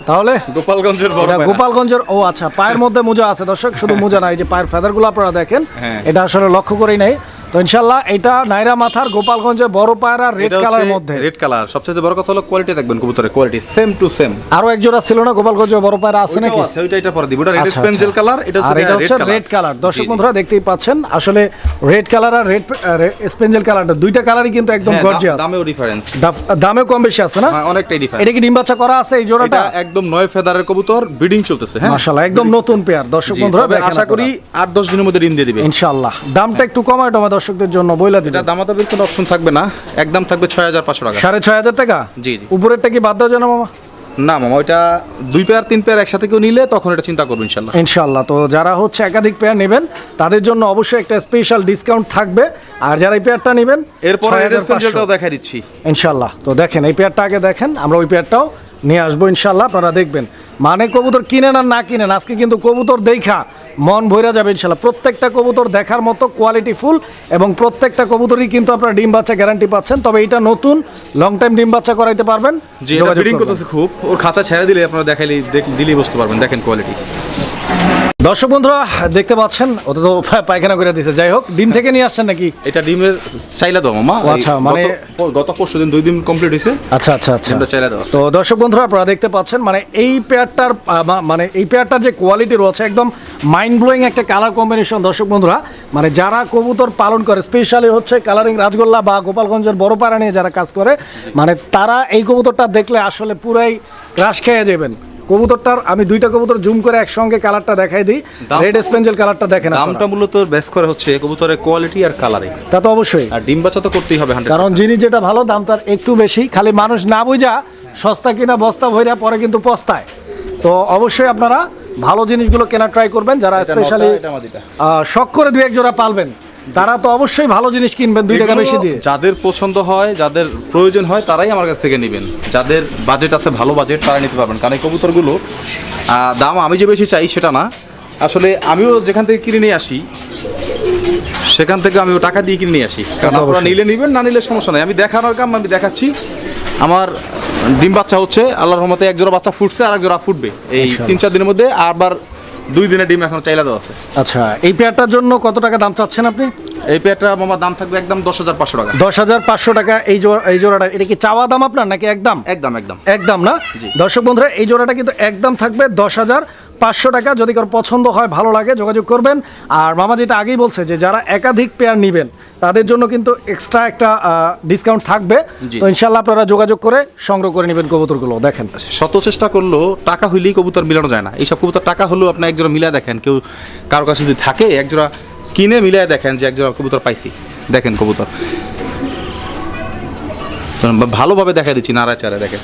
তাহলে? গোপালগঞ্জের। গোপালগঞ্জের ও আচ্ছা পায়ের মধ্যে মোজা আছে দর্শক শুধু মোজা নাই যে পায়ের ফেদারগুলো আপনারা দেখেন হ্যাঁ। এটা আসলে লক্ষ্য করি নাই। তো ইনশাল্লাহ এটা নাইরা মাথার গোপালগঞ্জের বড় পায়রা রেড কালারের মধ্যে। রেড কালার সবচেয়ে বড় কথা হলো কোয়ালিটি দেখবেন কবুতরের কোয়ালিটি সেম টু সেম আরও এক জোড়া ছিল না গোপালগঞ্জের বড় পায়রা আছে নাকি? আছে ওইটা এটা পরে দিব। ওটা রেড আচ্ছা, আচ্ছা। কালার এটা হচ্ছে রেড কালার দর্শক বন্ধুরা দেখতেই পাচ্ছেন আসলে রেড কালার আর রেড স্পেঞ্জেল কালারটা দুইটা কালারই কিন্তু একদম গর্জিয়াস হ্যাঁ, দামেও ডিফারেন্স দামে কম বেশি আছে না? হ্যাঁ অনেকটাই ডিফারেন্স এটা কি ডিম বাচ্চা করা আছে এই জোড়াটা? এটা একদম নয় ফেদারের কবুতর ব্রিডিং চলতেছে হ্যাঁ? মাশাআল্লাহ একদম নতুন পেয়ার দর্শক বন্ধুরা আশা করি আট দশ দিনের মধ্যে ঋণ দিয়ে দিবে। ইনশাআল্লাহ। দামটা একটু কমায় তোমার দর্শকদের জন্য বইলা দিবেন এটা দামাদামির কোনো অপশন থাকবে না। একদম থাকবে ছয় হাজার পাঁচশো টাকা। সাড়ে ছয় হাজার টাকা? জি, জি। উপরেরটা কি বাদ দেওয়া যায় না মামা? না মামা ওইটা দুই পেয়ার তিন পেয়ার একসাথে কেউ নিলে তখন এটা চিন্তা করব ইনশাল্লাহ। ইনশাল্লাহ। তো যারা হচ্ছে একাধিক পেয়ার নেবেন তাদের জন্য অবশ্যই একটা স্পেশাল ডিসকাউন্ট থাকবে। আর যারা এই পেয়ারটা নেবেন এরপর 6500 স্পেঞ্জেলটাও দেখা দিচ্ছি। ইনশাল্লাহ। তো দেখেন এই পেয়ারটা আগে দেখেন আমরা ওই পেয়ারটাও নিয়ে আসব ইনশাল্লাহ আপনারা দেখবেন। মানে কবুতর কিনেন আর না কিনেন আজকে কিন্তু কবুতর দেখা মন ভৈরা যাবে ইনশাল্লাহ। প্রত্যেকটা কবুতর দেখার মতো কোয়ালিটি ফুল এবং প্রত্যেকটা কবুতরই কিন্তু আপনার ডিম বাচ্চা গ্যারান্টি পাচ্ছেন। তবে এটা নতুন লং টাইম ডিম বাচ্চা করাইতে পারবেন। যে ব্রিডিং করতেছে খুব। ওর খাঁচা ছেড়ে দিলে আপনারা দেখাইলে দিলেই বুঝতে পারবেন দেখেন কোয়ালিটি দর্শক বন্ধুরা দেখতে পাচ্ছেন ওটা তো পায়খানা করে দিছে। যাই হোক ডিম থেকে নিয়ে আসছেন নাকি? এটা ডিমের চাইলা দাও মামা আচ্ছা, মানে- গত- পরশু দিন দুই দিন কমপ্লিট হয়েছে আচ্ছা আচ্ছা আচ্ছা। চাইলা দেওয়া। তো দর্শক বন্ধুরা আপনারা দেখতে পাচ্ছেন মানে এই পেয়ারটার মানে এই পেয়ারটার যে কোয়ালিটি রয়েছে একদম মাইন্ড ব্লোয়িং একটা কালার কম্বিনেশন দর্শক বন্ধুরা। মানে যারা কবুতর পালন করে স্পেশালি হচ্ছে কালারিং রাজগোল্লা বা গোপালগঞ্জের বড় পাড়া নিয়ে যারা কাজ করে মানে তারা এই কবুতরটা দেখলে আসলে পুরাই ক্রাশ খেয়ে যাবেন। কবুতরটার আমি দুইটা কবুতর জুম করে একসঙ্গে কালারটা দেখাই দিই। রেড স্পেঞ্জেল কালারটা দেখেন দামটা মূলত বেস করে হচ্ছে কবুতরের কোয়ালিটি আর কালারে তা তো অবশ্যই। আর ডিম বাচ্চা তো করতেই হবে কারণ জিনিস যেটা ভালো দাম তার একটু বেশি। খালি মানুষ না বুঝা সস্তা কিনা বস্তা ভইরা পরে কিন্তু পস্তায়। তো অবশ্যই আপনারা ভালো জিনিসগুলো কেনা ট্রাই করবেন যারা স্পেশালি শখ করে দুই এক জোড়া পালবেন। তারা তো অবশ্যই ভালো জিনিস কিনবেন দুই টাকা বেশি দিয়ে। যাদের পছন্দ হয় যাদের প্রয়োজন হয় তারাই আমার কাছ থেকে নেবেন। যাদের বাজেট আছে ভালো বাজেট তারা নিতে পারবেন। কারণ এই কবুতরগুলো দাম আমি যে বেশি চাই সেটা না। আসলে আমিও যেখান থেকে কিনে নিয়ে আসি সেখান থেকে আমিও টাকা দিয়ে কিনে নিয়ে আসি। কারণ আপনারা নিলে নিবেন না নিলে সমস্যা নাই। আমি দেখানোর কাম আমি দেখাচ্ছি। আমার ডিম বাচ্চা হচ্ছে আল্লাহর রহমতে এক জোড়া বাচ্চা ফুটছে আর এক জোড়া ফুটবে। এই তিন চার দিনের মধ্যে আবার দুই দিনের ডিম এখন চাইলা দেওয়া আছে। আচ্ছা এই পেয়ারটার জন্য কত টাকা দাম চাচ্ছেন আপনি? এই পেয়ারটা আমার দাম থাকবে একদম দশ হাজার পাঁচশো টাকা। দশ হাজার পাঁচশো টাকা এই জোড়া এই জোড়াটা এটা কি চাওয়া দাম আপনার নাকি একদম? একদম একদম। একদম না? দর্শক বন্ধুরা এই জোড়াটা কিন্তু একদম থাকবে দশ হাজার পাঁচশো টাকা। যদি কারও পছন্দ হয় ভালো লাগে যোগাযোগ করবেন। আর মামা যেটা আগেই বলছে যে যারা একাধিক পেয়ার নেবেন তাদের জন্য কিন্তু এক্সট্রা একটা ডিসকাউন্ট থাকবে। তো ইনশাল্লাহ আপনারা যোগাযোগ করে সংগ্রহ করে নেবেন কবুতরগুলো। দেখেন। শত চেষ্টা করলেও টাকা হইলেই কবুতর মিলানো যায় না। এইসব কবুতর টাকা হলেও আপনি একজোড়া মিলায় দেখেন। কেউ কারও কাছে যদি থাকে একজোড়া কিনে মিলায় দেখেন যে একজোড়া কবুতর পাইছি। দেখেন কবুতর। ভালোভাবে দেখা দিচ্ছি নাড়াচাড়া দেখেন।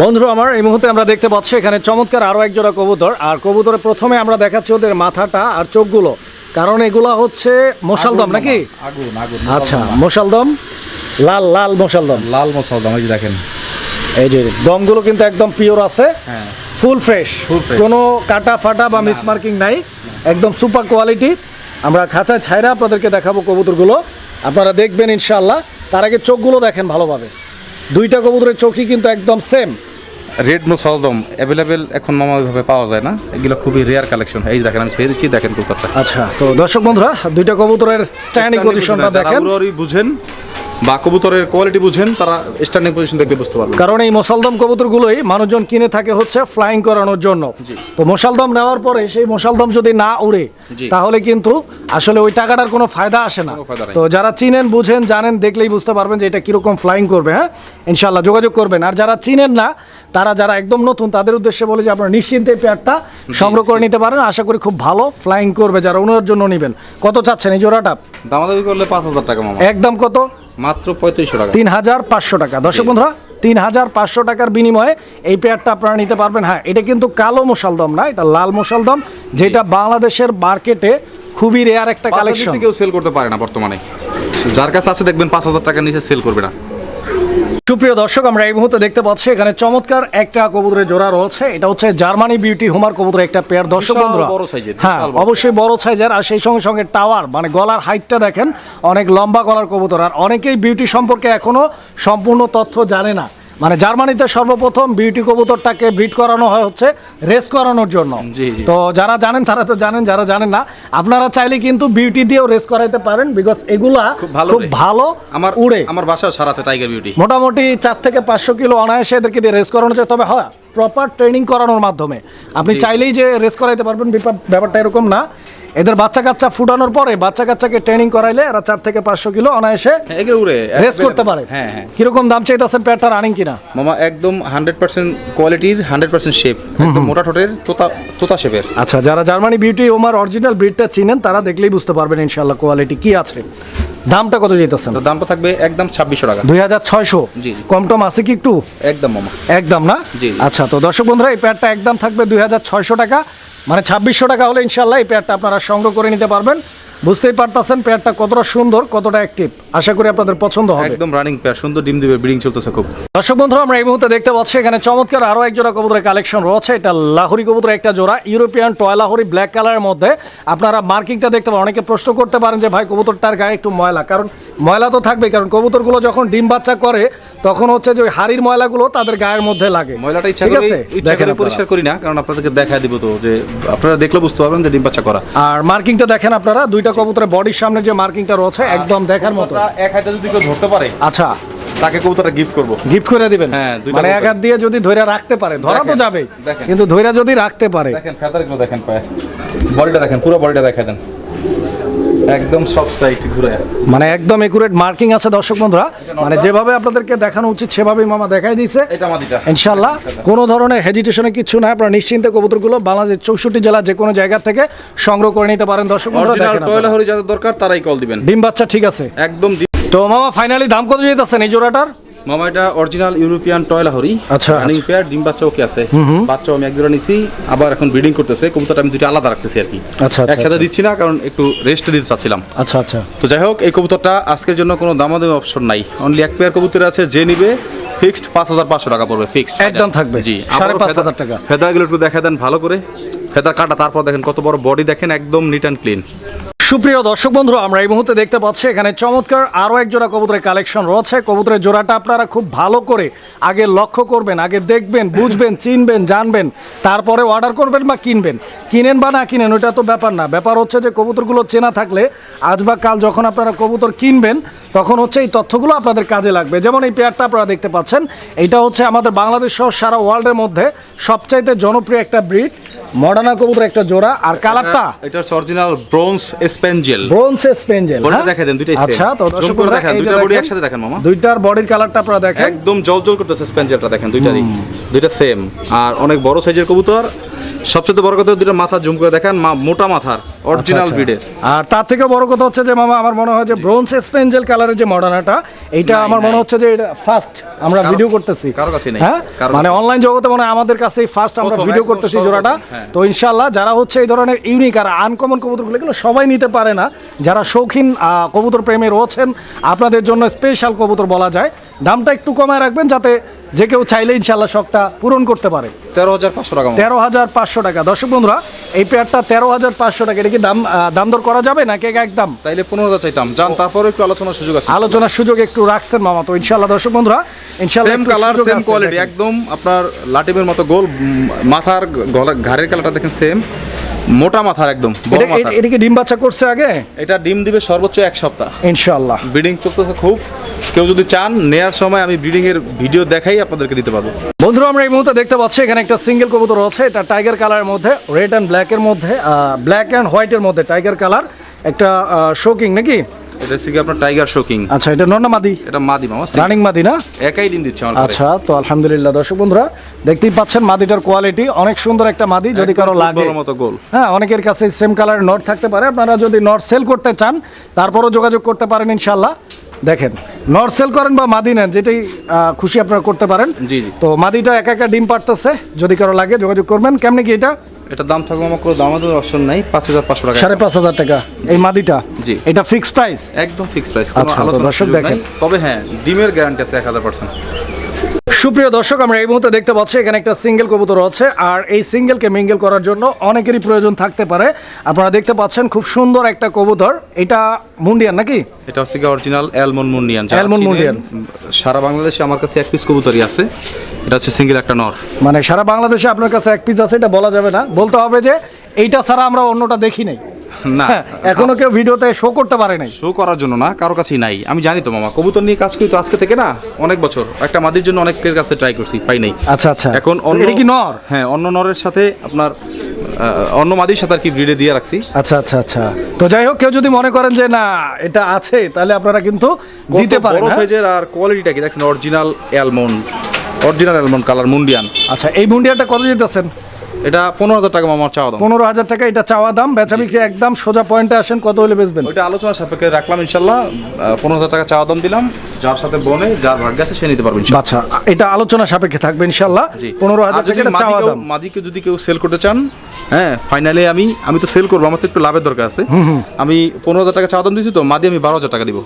বন্ধুরা আমার এই মুহূর্তে আমরা দেখতে পাচ্ছি এখানে চমৎকার আরও এক জোড়া কবুতর। আর কবুতরে প্রথমে আমরা দেখাচ্ছি ওদের মাথাটা আর চোখগুলো। কারণ এগুলা হচ্ছে মশালদম নাকি? আচ্ছা মশালদম লাল লাল মশালদম লাল মশালদম এই যে দেখেন। এই যে দমগুলো কিন্তু একদম পিওর আছে। হ্যাঁ। Full fresh. কোনো কাটা ফাটা বা মিসমার্কিং নাই। একদম সুপার কোয়ালিটি। আমরা খাঁচায় ছাইরা আপনাদেরকে দেখাবো কবুতরগুলো। আপনারা দেখবেন ইনশাআল্লাহ। তার আগে চোখগুলো দেখেন ভালোভাবে। দুইটা কবুতরের চোখই কিন্তু একদম সেম রেড মোসালদম অ্যাভেলেবেল এখন ওইভাবে পাওয়া যায় না। এগুলো খুবই রেয়ার কালেকশন এই দেখেন আমি ছেড়ে দিচ্ছি দেখেন কবুতরটা। আচ্ছা তো দর্শক বন্ধুরা দুইটা কবুতরের স্ট্যান্ডিং পজিশনটা দেখেন। বুঝেন বা কবুতরের কোয়ালিটি বুঝেন তারা স্ট্যান্ডিং পজিশন দেখলে বুঝতে পারবেন। কারণ এই মোসালদম কবুতরগুলোই মানুষজন কিনে থাকে হচ্ছে ফ্লাইং করানোর জন্য। তো মোসালদম নেওয়ার পরে সেই মোসালদম যদি না উড়ে তাহলে কিন্তু আসলে ওই টাকাটার কোনো ফায়দা আসে না। তো যারা চিনেন বুঝেন জানেন দেখলেই বুঝতে পারবেন যে এটা কীরকম ফ্লাইং করবে হ্যাঁ? ইনশাল্লাহ যোগাযোগ করবেন। আর যারা চিনেন না তারা যারা একদম নতুন তাদের উদ্দেশ্যে বলে যে আপনারা নিশ্চিন্তে পেয়ারটা সংগ্রহ করে নিতে পারেন। আশা করি খুব ভালো ফ্লাইং করবে যারা ওনার জন্য নেবেন। কত চাচ্ছেন এই জোড়াটা? দামাদামি করলে পাঁচ হাজার টাকা একদম কত? মাত্র পঁয়ত্রিশশো টাকা। তিন হাজার পাঁচশো টাকা। দর্শক বন্ধুরা তিন হাজার পাঁচশো টাকার বিনিময়ে এই পেয়ারটা আপনারা নিতে পারবেন। হ্যাঁ এটা কিন্তু কালো মশালদম না এটা লাল মশালদম যেটা বাংলাদেশের মার্কেটে খুবই রেয়ার একটা কালেকশন কেউ সেল করতে পারে না বর্তমানে। যার কাছে আছে দেখবেন পাঁচ হাজার টাকার নিচে সেল করবে না। সুপ্রিয় দর্শক আমরা এই মুহূর্তে দেখতে পাচ্ছি এখানে চমৎকার একটা কবুতরের জোড়া রয়েছে। এটা হচ্ছে জার্মানি বিউটি হোমার কবুতরের একটা পেয়ার দর্শক বন্ধুরা হ্যাঁ অবশ্যই বড় সাইজের আর সেই সঙ্গে সঙ্গে টাওয়ার মানে গলার হাইটটা দেখেন অনেক লম্বা গলার কবুতর। আর অনেকেই বিউটি সম্পর্কে এখনও সম্পূর্ণ তথ্য জানে না। মানে জার্মানিতে সর্বপ্রথম বিউটি কবুতরটাকে ব্রিড করানো হয় হচ্ছে রেস করানোর জন্য। তো যারা জানেন তারা তো জানেন যারা জানেন না আপনারা চাইলে কিন্তু বিউটি দিয়েও রেস করাইতে পারেন বিকজ এগুলা খুব ভালো আমার উড়ে। আমার বাসাও ছাড়া আছে টাইগার বিউটি মোটামুটি চার থেকে পাঁচশো কিলো অনায়াসে এদেরকে দিয়ে রেস করানো যায়। তবে হয় প্রপার ট্রেনিং করানোর মাধ্যমে। আপনি চাইলেই যে রেস করাইতে পারবেন ব্যাপারটা এরকম না। এদের বাচ্চা কাচ্চা ফুটানোর পরে বাচ্চা কাচ্চাকে ট্রেনিং করাইলে এরা চার থেকে পাঁচশো কিলো অনায়াসে রেস করতে পারে। হ্যাঁ হ্যাঁ। কীরকম দাম চাইতেছেন প্যাটটা রানিং কিনা? মামা একদম হান্ড্রেড পার্সেন্ট কোয়ালিটির হান্ড্রেড পার্সেন্ট শেপ একদম মোটা ঠোঁটের তোতা তোতা শেপের আচ্ছা যারা জার্মানি বিউটি ওমার অরিজিনাল ব্রিডটা চিনেন তারা দেখলেই বুঝতে পারবেন ইনশাল্লাহ কোয়ালিটি কি আছে। দামটা কত যেতেছেন তো দামটা থাকবে একদম ছাব্বিশশো টাকা। দুই হাজার ছয়শো। জি। কম টম আছে কি একটু? একদম মামা। একদম না? জি। আচ্ছা তো দর্শক বন্ধুরা এই প্যাডটা একদম থাকবে দুই হাজার ছয়শো টাকা। মানে ছাব্বিশশো টাকা হলে ইনশাল্লাহ এই প্যাডটা আপনারা সংগ্রহ করে নিতে পারবেন। বুঝতেই পারতেছেন প্যাডটা কতটা সুন্দর কতটা অ্যাক্টিভ আশা করি আপনাদের পছন্দ হবে। একদম রানিং পেয়ার সুন্দর ডিম দিবে ব্রিডিং চলতেছে খুব। দর্শক বন্ধুরা আমরা এই মুহূর্তে দেখতে পাচ্ছি এখানে চমৎকার আরও এক জোড়া কবুতরের কালেকশন রয়েছে। এটা লাহোরি কবুতরের একটা জোড়া ইউরোপিয়ান টয় লাহোরি ব্ল্যাক কালারের মধ্যে। আপনারা মার্কিংটা দেখতে পারেন অনেকে প্রশ্ন করতে পারেন যে ভাই কবুতরটার গায়ে একটু ময়লা? কারণ ময়লা তো থাকবে কারণ কবুতরগুলো যখন ডিম বাচ্চা করে তখন হচ্ছে যে ওই হাড়ির ময়লাগুলো তাদের গায়ের মধ্যে লাগে। ময়লাটা ইচ্ছা ঠিক করে আছে? দেখেন পরিষ্কার করি না কারণ আপনাদেরকে দেখা দিব তো যে আপনারা দেখলে বুঝতে পারবেন যে ডিম বাচ্চা করা। আর মার্কিংটা দেখেন আপনারা দুইটা কবুতরের বডির সামনে যে মার্কিংটা রয়েছে একদম দেখার মতো। এক হাতে যদি কেউ ধরতে পারে আচ্ছা। তাকে কবুতরটা গিফট করব। গিফট করে দিবেন? হ্যাঁ, মানে এক হাত দিয়ে যদি ধরে রাখতে পারে ধরা তো যাবে কিন্তু ধরে যদি রাখতে পারে। দেখেন ফেদারগুলো দেখেন পায়ে। বডিটা দেখেন পুরো বডিটা দেখা দেন। একদম সব সাইট ঘুরে। মানে একদম একুরেট মার্কিং আছে দর্শক বন্ধুরা। মানে যেভাবে আপনাদেরকে দেখানো উচিত সেভাবেই মামা দেখাই দিয়েছে। ইনশাল্লাহ কোনো ধরনের হেজিটেশনে কিছু না আপনারা নিশ্চিন্তে কবুতরগুলো বাংলাদেশ চৌষট্টি জেলা যে কোনো জায়গা থেকে সংগ্রহ করে নিতে পারেন। দর্শক বন্ধুরা দরকার তারাই কল দিবেন। ডিম বাচ্চা ঠিক আছে। একদম তো মামা ফাইনালি দাম কত যেতেছেন এই জোড়াটার? মামা এটা অরিজিনাল ইউরোপিয়ান টয়লা হরি আচ্ছা, রানিং আচ্ছা। পেয়ার ডিম বাচ্চা ওকে আছে। বাচ্চাও আমি এক জোড়া নিছি আবার এখন ব্রিডিং করতেছে। কবুতরটা আমি দুটো আলাদা রাখতেছি আর কি। আচ্ছা, আচ্ছা, একসাথে আচ্ছা। দিচ্ছি না কারণ একটু রেস্ট দিতে চাচ্ছিলাম। আচ্ছা আচ্ছা। তো যাই হোক এই কবুতরটা আজকের জন্য কোনো দামাদামি অপশন নাই। অনলি এক পেয়ার কবুতর আছে যে নিবে ফিক্সড পাঁচ হাজার পাঁচশো টাকা পড়বে ফিক্সড একদম থাকবে। জি সাড়ে পাঁচ হাজার টাকা। ফেদারগুলো একটু দেখা দেন ভালো করে। ফেদার কাটা তারপর দেখেন কত বড় বডি দেখেন একদম নিট অ্যান্ড ক্লিন সুপ্রিয় দর্শক বন্ধুরা, আমরা এই মুহূর্তে দেখতে পাচ্ছি এখানে চমৎকার আরও এক জোড়া কবুতরের কালেকশন রয়েছে। কবুতরের জোড়াটা আপনারা খুব ভালো করে আগে লক্ষ্য করবেন, আগে দেখবেন, বুঝবেন, চিনবেন, জানবেন, তারপরে অর্ডার করবেন বা কিনবেন। কিনেন বা না কিনেন, ওটা তো ব্যাপার না। ব্যাপার হচ্ছে যে কবুতরগুলো চেনা থাকলে আজ বা কাল যখন আপনারা কবুতর কিনবেন, তখন হচ্ছে এই তথ্যগুলো আপনাদের কাজে লাগবে। যেমন এই পেয়ারটা আপনারা দেখতে পাচ্ছেন এটা হচ্ছে আমাদের বাংলাদেশ সহ সারা ওয়ার্ল্ডের মধ্যে সবচাইতে জনপ্রিয় একটা ব্রিড মডার্না কবুতর একটা জোড়া আর কালারটা? এটা হচ্ছে original bronze spangle bronze spangle বডিটা দেখা দেন? দুইটাই আচ্ছা তো দর্শক বন্ধুরা, দেখেন দুইটা বডি একসাথে দেখেন মামা। দুইটার বডির কালারটা আপনারা দেখেন। একদম জল জল করতেছে স্পেঞ্জেলটা দেখেন দুইটারই। দুইটা সেম আর অনেক বড় সাইজের কবুতর। সবচেয়ে বড় কথা দুইটা মাথা জুম করে দেখেন মোটা মাথার অরিজিনাল আচ্ছা, ব্রিডের আর তার থেকে বড় কথা হচ্ছে যে মামা আমার মনে হয় যে ব্রোঞ্জ স্পেঞ্জেল কালারের যে মডার্নাটা নাই, আমার মনে হচ্ছে যে এটা ফার্স্ট আমরা ভিডিও করতেছি। কারও কাছে নাই, হ্যাঁ? মানে অনলাইন জগতে মনে হয় কাছেই ফার্স্ট আমরা ভিডিও করতেছি জোড়াটা। হ্যাঁ। তো ইনশাল্লাহ যারা হচ্ছে এই ধরনের ইউনিক আর আনকমন কবুতরগুলো এগুলো সবাই নিতে পারে না। যারা শৌখিন আহ, কবুতর প্রেমে রয়েছেন আপনাদের জন্য স্পেশাল কবুতর বলা যায়। দামটা একটু কমায় রাখবেন যাতে যে কেউ চাইলে ইনশাল্লাহ শখটা পূরণ করতে পারে। তেরো হাজার পাঁচশো টাকা তেরো হাজার পাঁচশো টাকা। দর্শক বন্ধুরা এই পেয়ারটা তেরো হাজার পাঁচশো টাকা এটা কি দাম দাম দর করা যাবে নাকি একদম? তাইলে পনেরো হাজার চাইতাম। যান তারপরে একটু আলোচনার সুযোগ আছে। আলোচনার সুযোগ একটু রাখছেন মামা তো ইনশাল্লাহ দর্শক বন্ধুরা ইনশাল্লাহ সেম কালার সেম কোয়ালিটি একদম আপনার লাটিমের মতো গোল মাথার ঘাড়ের কালারটা দেখেন সেম মোটা মাথার একদম এটাকে এটা- কি ডিম বাচ্চা করছে আগে? এটা ডিম দিবে সর্বোচ্চ এক সপ্তাহ। ইনশাল্লাহ ব্রিডিং চলতেছে খুব। কেউ যদি চান নেয়ার সময় আমি ব্রিডিং এর ভিডিও দেখাই আপনাদেরকে দিতে পারব। বন্ধুরা আমরা এই মুহূর্তে দেখতে পাচ্ছি এখানে একটা সিঙ্গেল কবুতর আছে এটা টাইগার কালারের মধ্যে রেড অ্যান্ড ব্ল্যাক এর মধ্যে ব্ল্যাক অ্যান্ড হোয়াইটের মধ্যে টাইগার কালার। একটা শোকিং নাকি? এটা হচ্ছে আপনার টাইগার শোকিং আচ্ছা এটা মাদি? এটা মাদি মামা রানিং মাদি না? একাই ডিম দিচ্ছে আমার আচ্ছা তো আলহামদুলিল্লাহ দর্শক বন্ধুরা দেখতেই পাচ্ছেন মাদিটার কোয়ালিটি অনেক সুন্দর একটা মাদি যদি কারও লাগে। মতো গোল। হ্যাঁ অনেকের কাছে সেম কালারের নট থাকতে পারে। আপনারা যদি নট সেল করতে চান তারপরও যোগাযোগ করতে পারেন ইনশাল্লাহ দেখেন নট সেল করেন বা মাদি নেন যেটাই খুশি আপনারা করতে পারেন। জি জি। তো মাদিটা একা একা ডিম পারতেছে যদি কারও লাগে যোগাযোগ করবেন। কেমনি কি এটা? এটা দাম থাকবে আমার কোনো দাম দামাদের অপশন নাই পাঁচ হাজার পাঁচশো টাকা। সাড়ে পাঁচ হাজার টাকা। এই মাদিটা জি। এটা ফিক্সড প্রাইস একদম ফিক্সড প্রাইস আচ্ছা, দর্শক দেখেন। তবে হ্যাঁ ডিমের গ্যারান্টি আছে এক হাজার পার্সেন্ট সুপ্রিয় দর্শক আমরা এই মুহূর্তে দেখতে পাচ্ছি এখানে একটা সিঙ্গেল কবুতর আছে আর এই সিঙ্গেলকে মিঙ্গেল করার জন্য অনেকেরই প্রয়োজন থাকতে পারে। আপনারা দেখতে পাচ্ছেন খুব সুন্দর একটা কবুতর। এটা মুন্ডিয়ান নাকি? এটা হচ্ছে অরিজিনাল অ্যালমন মুন্ডিয়ান অ্যালমন মুন্ডিয়ান। সারা বাংলাদেশে আমার কাছে এক পিস কবুতরই আছে। এটা হচ্ছে সিঙ্গেল একটা নর। মানে সারা বাংলাদেশে আপনার কাছে এক পিস আছে এটা বলা যাবে না। বলতে হবে যে এইটা ছাড়া আমরা অন্যটা দেখি নাই। না। এখনও কেউ ভিডিওতে শো করতে পারে নাই। শো করার জন্য না কারও কাছেই নাই। আমি জানি তো মামা কবুতর নিয়ে কাজ করি তো আজকে থেকে না অনেক বছর। একটা মাদির জন্য অনেকের কাছে ট্রাই করছি পাই নাই। আচ্ছা আচ্ছা। এখন অন্য কি নর? হ্যাঁ অন্য নরের সাথে আপনার অন্য মাদির সাথে আর কি ব্রিডে দিয়ে রাখছি। আচ্ছা আচ্ছা আচ্ছা। তো যাই হোক কেউ যদি মনে করেন যে না এটা আছে তাহলে আপনারা কিন্তু দিতে পারেন বড় হ্যাঁ? সাইজের আর কোয়ালিটিটা কি? দেখছেন original almond original almond colour মুন্ডিয়ান আচ্ছা এই মুন্ডিয়াটা কত যেতেছেন এটা পনেরো হাজার টাকা মামার চাওয়া দাম। পনেরো হাজার টাকা এটা চাওয়া দাম। বেচা বিক্রি একদম সোজা পয়েন্টে আসেন কত হলে বেচবেন? ওইটা আলোচনা সাপেক্ষে রাখলাম ইনশাল্লাহ। পনেরো হাজার টাকা চাওয়া দাম দিলাম। যার সাথে বনে যার ভাগ্য আছে সে নিতে পারবেন আচ্ছা এটা আলোচনা সাপেক্ষে থাকবে ইনশাল্লাহ। পনেরো হাজার টাকা চাওয়া দাম। মাদিকে যদি কেউ সেল করতে চান হ্যাঁ ফাইনালি আমি আমি তো সেল করব আমার তো একটু লাভের দরকার আছে। আমি পনেরো হাজার টাকা চাওয়া দাম দিয়েছি তো মাদি আমি বারো হাজার টাকা দিব।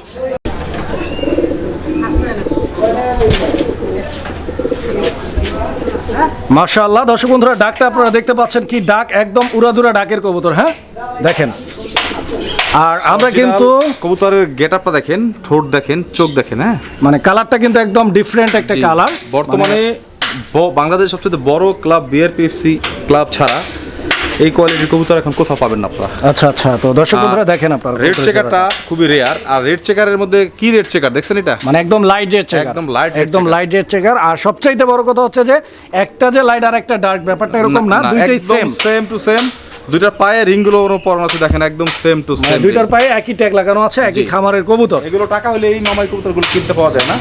মাশাআল্লাহ। দর্শক বন্ধুরা ডাকটা আপনারা দেখতে পাচ্ছেন কি? ডাক একদম উড়াদুরা ডাকের কবুতর হ্যাঁ? দেখেন। আর আমরা কিন্তু কবুতরের গেট আপটা দেখেন ঠোঁট দেখেন চোখ দেখেন হ্যাঁ? মানে কালারটা কিন্তু একদম ডিফারেন্ট একটা কালার। বর্তমানে বাংলাদেশ সবচেয়ে বড় ক্লাব বিআরপিএফসি ক্লাব ছাড়া এই কোয়ালিটির কবুতর এখন কোথাও পাবেন না আপনারা। আচ্ছা আচ্ছা তো দর্শক বন্ধুরা দেখেন আপনারা রেড চেকারটা খুবই রেয়ার আর রেড চেকারের মধ্যে কি রেড চেকার দেখছেন এটা? মানে একদম লাইট রেড চেকার একদম red একদম লাইট রেড চেকার আর সবচাইতে বড় কথা হচ্ছে যে একটা যে লাইট আর একটা ডার্ক ব্যাপারটা এরকম না দুইটাই সেম সেম টু সেম দুইটার পায়ে রিংগুলো পরানো আছে দেখেন একদম সেম টু সেম দুইটার পায়ে একই ট্যাগ লাগানো আছে একই খামারের কবুতর। এগুলো টাকা হলে এই মামাই কবুতরগুলো কিনতে পাওয়া যায় না।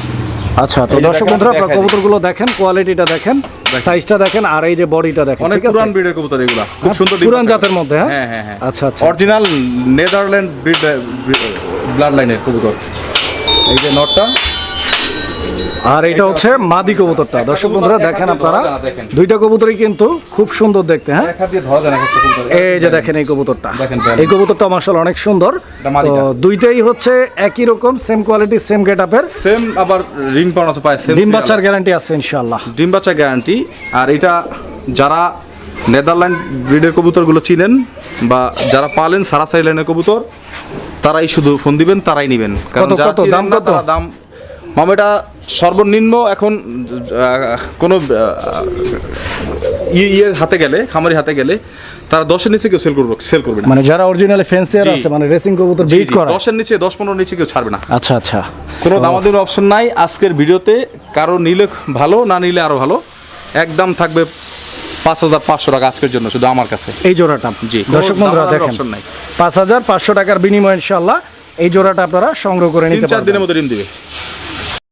আচ্ছা তো দর্শক বন্ধুরা আপনারা গুলো কবুতরগুলো দেখেন কোয়ালিটিটা দেখেন সাইজটা দেখেন আর এই যে বডিটা দেখেন অনেক পুরান ব্রিডের কবুতর এগুলা। খুব হ্যাঁ, সুন্দর পুরান জাতের মধ্যে, হ্যাঁ? হ্যাঁ হ্যাঁ হ্যাঁ। আচ্ছা, আচ্ছা। অরিজিনাল নেদারল্যান্ড ব্রিড ব্লাড লাইনের কবুতর। এই যে নটটা আর এটা হচ্ছে মাদি কবুতরটা। দর্শক বন্ধুরা দেখেন আপনারা। দুইটা কবুতরই কিন্তু খুব সুন্দর দেখতে হ্যাঁ? এই যে দেখেন এই কবুতরটা। এই কবুতরটা মার্শাল অনেক সুন্দর। তো দুইটাই হচ্ছে একই রকম সেম কোয়ালিটি সেম গেট আপের সেম আবার রিং পাওয়া আছে পায় ডিম বাচ্চার গ্যারান্টি আছে ইনশাআল্লাহ। ডিম বাচ্চা গ্যারান্টি আর এটা যারা নেদারল্যান্ড ব্রিডের কবুতরগুলো চিনেন বা যারা পালেন সারা লাইনের কবুতর তারাই শুধু ফোন দিবেন তারাই নেবেন। কারণ যারা দাম কত? দাম মামা এটা সর্বনিম্ন এখন কোনো ইয়ের হাতে গেলে খামারি হাতে গেলে তারা দশের নিচে কেউ সেল করবে সেল করবে না। মানে যারা অরিজিনালি ফ্যান্সিয়ার জি। আছে মানে রেসিং কবুতর বিট করা। দশের নিচে দশ পনেরো নিচে কেউ ছাড়বে না। আচ্ছা আচ্ছা। কোনো দামাদামি অপশন নাই। আজকের ভিডিওতে কারও নিলে ভালো না নিলে আরও ভালো। একদম থাকবে পাঁচ হাজার পাঁচশো টাকা আজকের জন্য শুধু আমার কাছে। এই জোড়াটা। জি, দর্শক বন্ধুরা দেখেন। পাঁচ হাজার পাঁচশো টাকার বিনিময় ইনশাআল্লাহ এই জোড়াটা আপনারা সংগ্রহ করে তিন নিতে চার দিনের মধ্যে ডিম দিবে।